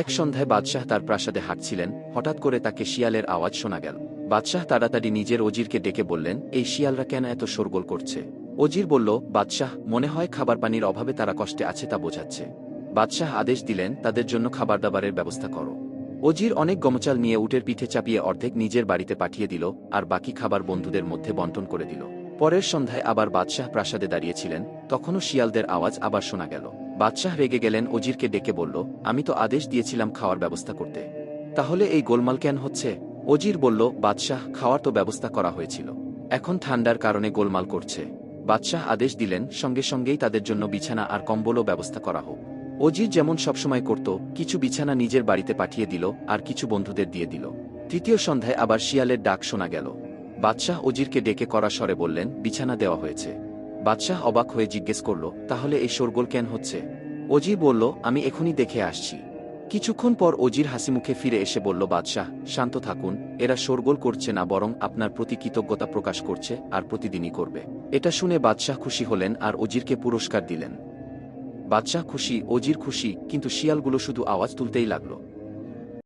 এক সন্ধ্যায় বাদশাহ তার প্রাসাদে হাঁটছিলেন, হঠাৎ করে তাকে শিয়ালের আওয়াজ শোনা গেল। বাদশাহ তাড়াতাড়ি নিজের অজিরকে ডেকে বললেন, এই শিয়ালরা কেন এত শোরগোল করছে? অজির বলল, বাদশাহ, মনে হয় খাবার পানির অভাবে তারা কষ্টে আছে তা বোঝাচ্ছে। বাদশাহ আদেশ দিলেন, তাদের জন্য খাবার দাবারের ব্যবস্থা করো। অজির অনেক গমচাল নিয়ে উটের পিঠে চাপিয়ে অর্ধেক নিজের বাড়িতে পাঠিয়ে দিল, আর বাকি খাবার বন্ধুদের মধ্যে বন্টন করে দিল। পরের সন্ধ্যায় আবার বাদশাহ প্রাসাদে দাঁড়িয়েছিলেন, তখনও শিয়ালদের আওয়াজ আবার শোনা গেল। বাদশাহ রেগে গেলেন অজিরকে ডেকে বলল, আমি তো আদেশ দিয়েছিলাম খাওয়ার ব্যবস্থা করতে। তাহলে এই গোলমাল কেন হচ্ছে? অজির বলল, বাদশাহ, খাওয়ার তো ব্যবস্থা করা হয়েছিল। এখন ঠান্ডার কারণে গোলমাল করছে। বাদশাহ আদেশ দিলেন, সঙ্গে সঙ্গেই তাদের জন্য বিছানা আর কম্বলও ব্যবস্থা করা হোক। অজির যেমন সবসময় করত, কিছু বিছানা নিজের বাড়িতে পাঠিয়ে দিল আর কিছু বন্ধুদের দিয়ে দিল। তৃতীয় সন্ধ্যায় আবার শিয়ালের ডাক শোনা গেল। বাদশাহ অজিরকে ডেকে করা স্বরে বললেন, বিছানা দেওয়া হয়েছে। বাদশাহ অবাক হয়ে জিজ্ঞেস করল, তাহলে এই শোরগোল কেন হচ্ছে? অজির বলল, আমি এখনই দেখে আসছি। কিছুক্ষণ পর অজির হাসিমুখে ফিরে এসে বলল, বাদশাহ, শান্ত থাকুন। এরা শোরগোল করছে না, বরং আপনার প্রতি কৃতজ্ঞতা প্রকাশ করছে আর প্রতিদিনই করবে। এটা শুনে বাদশাহ খুশি হলেন আর অজিরকে পুরস্কার দিলেন। বাদশাহ খুশি, অজির খুশি, কিন্তু শিয়ালগুলো শুধু আওয়াজ তুলতেই লাগল।